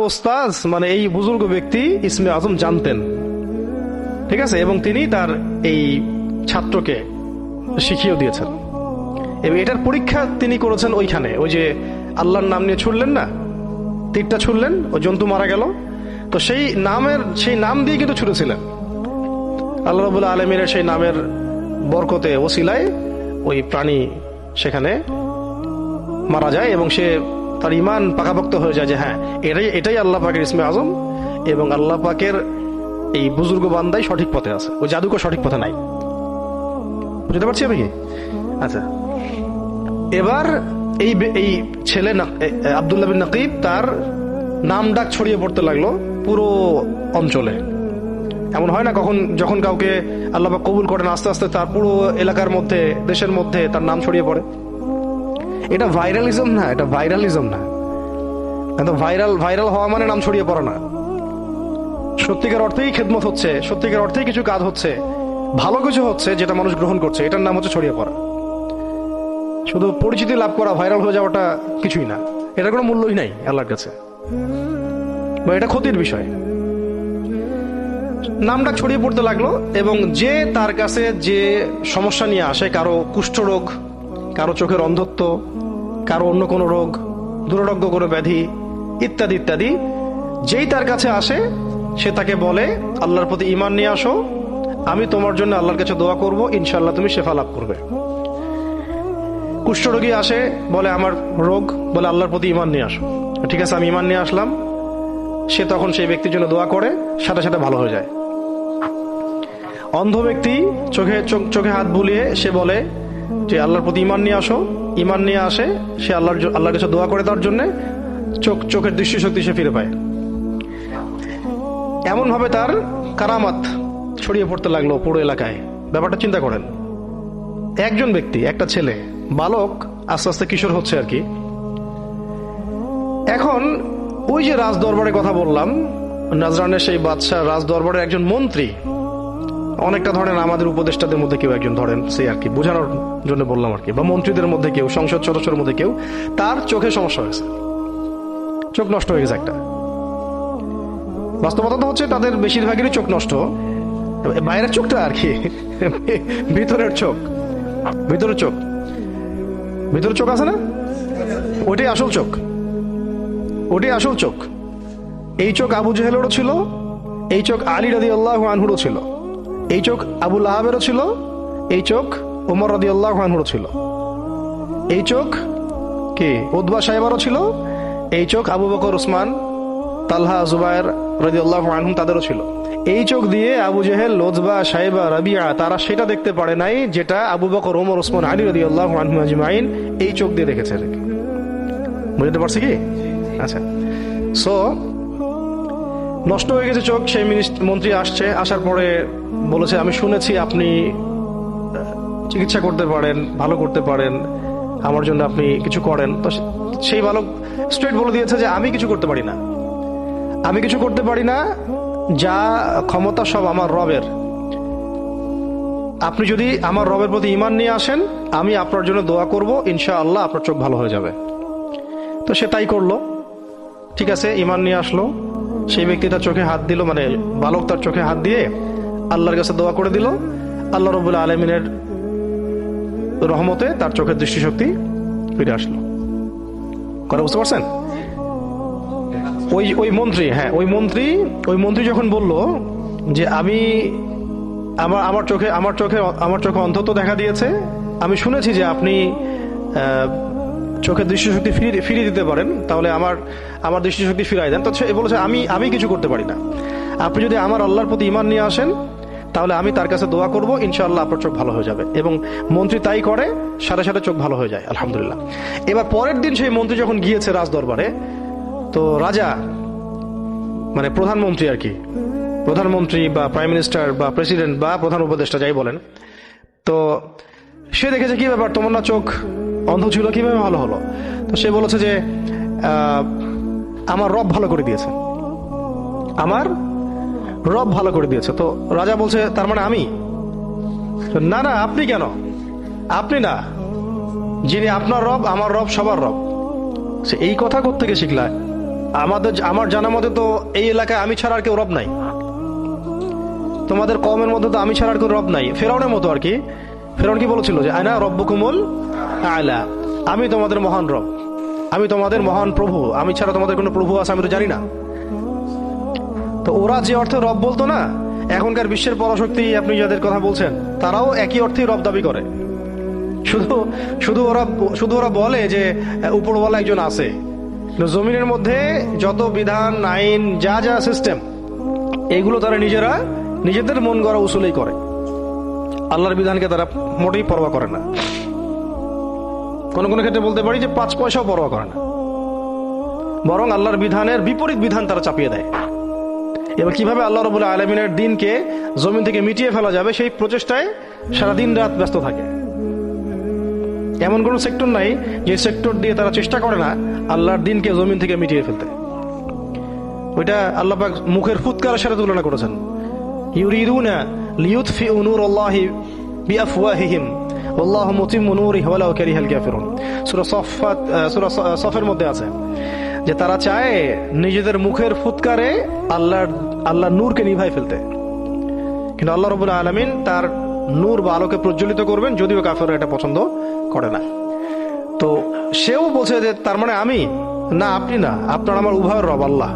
ওস্তাজ মানে এই বুজুর্গ ব্যক্তি ইসমে আজম জানতেন। ঠিক আছে? এবং তিনি তার এই ছাত্রকে শিখিয়েও দিয়েছেন। এবং এটার পরীক্ষা তিনি করেছেন ওইখানে। ওই যে আল্লাহর নাম নিয়ে ছুড়লেন না? তীরটা ছুড়লেন ওই জন্তু মারা গেল। তো সেই নামের, সেই নাম দিয়ে কিন্তু ছুটেছিলেন। আল্লাহ রবুল্লা আলমীর সেই নামের বরকতে, ওসিলায় ওই প্রাণী সেখানে মারা যায় এবং সে তার ইমান পাকাপোক্ত হয়ে যায় যে হ্যাঁ এটাই এটাই আল্লাহ পাকের ইসমে আজম এবং আল্লাহ পাকের এই বুজুর্গ বান্দাই সঠিক পথে আছে। ওই জাদুকর সঠিক পথে নাই। বুঝতে পারছি আমি কি? আচ্ছা। এবার এই এই ছেলে বিন নাকিব তার নাম ডাক ছড়িয়ে পড়তে লাগল পুরো অঞ্চলে। এমন হয় না কখন যখন কাউকে আল্লাহ কবুল করেন, আস্তে আস্তে তার পুরো এলাকার মধ্যে, দেশের মধ্যে তার নাম ছড়িয়ে পড়ে। এটা ভাইরালিজম না, এটা ভাইরালিজম না। এটা ভাইরাল ভাইরাল হওয়া মানে নাম ছড়িয়ে পড়া না। সত্যিকার অর্থেই খেদমত হচ্ছে, সত্যিকার অর্থেই কিছু কাজ হচ্ছে, ভালো কিছু হচ্ছে যেটা মানুষ গ্রহণ করছে, এটার নাম হচ্ছে ছড়িয়ে পড়া। শুধু পরিচিতি লাভ করা ভাইরাল হয়ে যাওয়াটা কিছুই না। এটার কোনো মূল্যই নাই আল্লাহর কাছে। বা এটা ক্ষতির বিষয়। নামটা ছড়িয়ে পড়তে লাগল এবং যে তার কাছে যে সমস্যা নিয়ে আসে, কারও কুষ্ঠরোগ কারও চোখের অন্ধত্ব, কারও অন্য কোনো রোগ দুরারোগ্য কোনো ব্যাধি, ইত্যাদি ইত্যাদি। যেই তার কাছে আসে, সে তাকে বলে, আল্লাহর প্রতি ইমান নিয়ে আসো, আমি তোমার জন্য আল্লাহর কাছে দোয়া করব ইনশাল্লাহ তুমি শেফা লাভ করবে। কুষ্ঠরোগী আসে, বলে, আমার রোগ। বলে, আল্লাহর প্রতি ইমান নিয়ে আসো। ঠিক আছে, আমি ইমান নিয়ে আসলাম। সে তখন সেই ব্যক্তির জন্য দোয়া করে, সাথে সাথে ভালো হয়ে যায়। অন্ধ ব্যক্তি চোখ- চোখে হাত বুলিয়ে সে বলে যে আল্লাহর প্রতি ইমান নিয়ে আসো ইমান নিয়ে আসে, সে আল্লাহর আল্লাহর কাছে দোয়া করে তার জন্য চোখ, চোখের দৃষ্টিশক্তি সে ফিরে পায়। এমন ভাবে তার কারামাত ছড়িয়ে পড়তে লাগল পুরো এলাকায়। ব্যাপারটা চিন্তা করেন। একজন ব্যক্তি, একটা ছেলে, বালক, আস্তে আস্তে কিশোর হচ্ছে আর কি। এখন ওই যে রাজ দরবারের কথা বললাম, নাজরানের সেই বাদশাহ রাজ দরবারের একজন মন্ত্রী অনেকটা ধরেন আমাদের উপদেষ্টাদের মধ্যে কেউ একজন ধরেন, সেই আর কি, বোঝানোর জন্য বললাম আর কি, বা মন্ত্রীদের মধ্যে কেউ, সংসদ সদস্যের মধ্যে কেউ, তার চোখে সমস্যা হয়েছে। চোখ নষ্ট হয়ে গেছে একটা। বাস্তবতা তো হচ্ছে তাদের বেশিরভাগেরই চোখ নষ্ট। বাইরের চোখটা আর কি, ভিতরের চোখ ভিতরের চোখ। ভিতরের চোখ আছে না? ওইটাই আসল চোখ। ওটাই আসল চোখ। এই চোখ আবু জেহেলেরও ছিল, এই চোখ আলী রাদি আল্লাহ আনহুরও ছিল। এই চোখ আবুল আহাবেরও ছিল, এই চোখ ওমর রাদি আল্লাহ আনহুরও ছিল। এই চোখ কে? উদ্বা সাহেবারও ছিল, এই চোখ আবু বকর, উসমান, তালহা, জুবায়ের রাজি আল্লাহ তাদেরও ছিল। এই চোখ দিয়ে আবু জেহেল লোজবা সাহেবা, রাবিয়া তারা সেটা দেখতে পারে নাই, যেটা আবু বকর, ওমর ওসমান আলী রাজি আল্লাহ এই চোখ দিয়ে দেখেছে। বুঝতে পারছি কি? আচ্ছা। সো নষ্ট হয়ে গেছে চোখ, সেই মন্ত্রী আসছে, আসার পরে বলেছে, আমি শুনেছি আপনি চিকিৎসা করতে পারেন, ভালো করতে পারেন, আমার জন্য আপনি কিছু করেন। তো সেই বালক স্ট্রেট বলে দিয়েছে যে, আমি কিছু করতে পারি না। আমি কিছু করতে পারি না, যা ক্ষমতা সব আমার রবের। আপনি যদি আমার রবের প্রতি ইমান নিয়ে আসেন, আমি আপনার জন্য দোয়া করব ইনশা আল্লাহ আপনার চোখ ভালো হয়ে যাবে। তো সে তাই করল। ঠিক আছে ইমান নিয়ে আসলো। সেই ব্যক্তি তার চোখে হাত দিল মানে বালক তার চোখে হাত দিয়ে আল্লাহর কাছে দোয়া করে দিল। আল্লাহ রবুল্লা আলমিনের রহমতে তার চোখের দৃষ্টিশক্তি ফিরে আসলো। কথা বুঝতে পারছেন? ওই ওই মন্ত্রী হ্যাঁ ওই মন্ত্রী ওই মন্ত্রী যখন বলল যে আমি আমার আমার চোখে আমার চোখে আমার চোখে অন্তত দেখা দিয়েছে, আমি শুনেছি যে আপনি চোখের দৃষ্টিশক্তি ফিরিয়ে ফিরিয়ে দিতে পারেন, তাহলে আমার আমার দৃষ্টিশক্তি ফিরাই দেন। তো সে বলেছে, আমি আমি কিছু করতে পারি না। আপনি যদি আমার আল্লাহর প্রতি ইমান নিয়ে আসেন, তাহলে আমি তার কাছে দোয়া করব, ইনশাআল্লাহ আপনার চোখ ভালো হয়ে যাবে। এবং মন্ত্রী তাই করে, সাথে সাথে চোখ ভালো হয়ে যায়, আলহামদুলিল্লাহ। এবার পরের দিন সেই মন্ত্রী যখন গিয়েছে রাজ দরবারে তো রাজা মানে প্রধানমন্ত্রী আর কি, প্রধানমন্ত্রী বা প্রাইম মিনিস্টার বা প্রেসিডেন্ট বা প্রধান উপদেষ্টা যাই বলেন, তো সে দেখেছে কি ব্যাপার তোমার না চোখ অন্ধ ছিল, কীভাবে ভালো হলো? তো সে বলেছে যে আমার রব ভালো করে দিয়েছে। আমার রব ভালো করে দিয়েছে। তো রাজা বলছে, তার মানে আমি? না না, আপনি কেন? আপনি না। যিনি আপনার রব, আমার রব, সবার রব। সে এই কথা থেকে শিখলায় আমাদের, আমার জানা মতে তো এই এলাকায় আমি ছাড়া আর কেউ রব নাই। তোমাদের কমের মধ্যে তো আমি ছাড়া আর কেউ রব নাই। ফেরাউনের মতো আর কি। ফেরাউন কি বলেছিল যে আয়না রব্বু কুমল আয়লা আমি তোমাদের মহান রব, আমি তোমাদের মহান প্রভু, আমি ছাড়া তোমাদের কোনো প্রভু আছে, আমি তো জানি না। তো ওরা যে অর্থে রব বলতো না, এখনকার বিশ্বের পরাশক্তি আপনি যাদের কথা বলছেন, তারাও একই অর্থেই রব দাবি করে। শুধু শুধু ওরা শুধু ওরা বলে যে, উপরওয়ালা একজন আছে। জমিনের মধ্যে যত বিধান, আইন, যা যা সিস্টেম এগুলো তারা নিজেরা, নিজেদের মন গড়া উসুলেই করে। আল্লাহর বিধানকে তারা মোটেই পরোয়া করে না। কোন কোন ক্ষেত্রে বলতে পারি যে পাঁচ পয়সাও পরোয়া করে না। বরং আল্লাহর বিধানের বিপরীত বিধান তারা চাপিয়ে দেয়। এবার কীভাবে আল্লাহ রবুল্লা আলমিনের দিনকে জমিন থেকে মিটিয়ে ফেলা যাবে সেই প্রচেষ্টায় সারা দিন রাত ব্যস্ত থাকে। এমন কোন সেক্টর নাই যে সেক্টর দিয়ে তারা চেষ্টা করে না আল্লাহর দিনকে জমিন থেকে মিটিয়ে ফেলতে। ওইটা আল্লাহ মুখের ফুৎকারের সাথে তুলনা করেছেন। ইউরিদুনা লিয়ুতফিউ নূরাল্লাহি বিআফওয়াহিহিম ওয়াল্লাহু মুতিম্মু নূরিহি ওয়ালাউ কারিহাল কাফিরুন সূরা সফাত সূরা সফের মধ্যে আছে যে তারা চায় নিজেদের মুখের ফুৎকারে আল্লাহর আল্লাহর নূরকে নিভাই ফেলতে। কিন্তু আল্লাহ রবুল্লা আলমিন তার নূর বা আলোকে প্রজ্বলিত করবেন, যদিও কাফেররা এটা পছন্দ করে না। তো সেও বলছে যে তার মানে আমি? না, আপনি না, আপনার আমার উভয়ের রব আল্লাহ।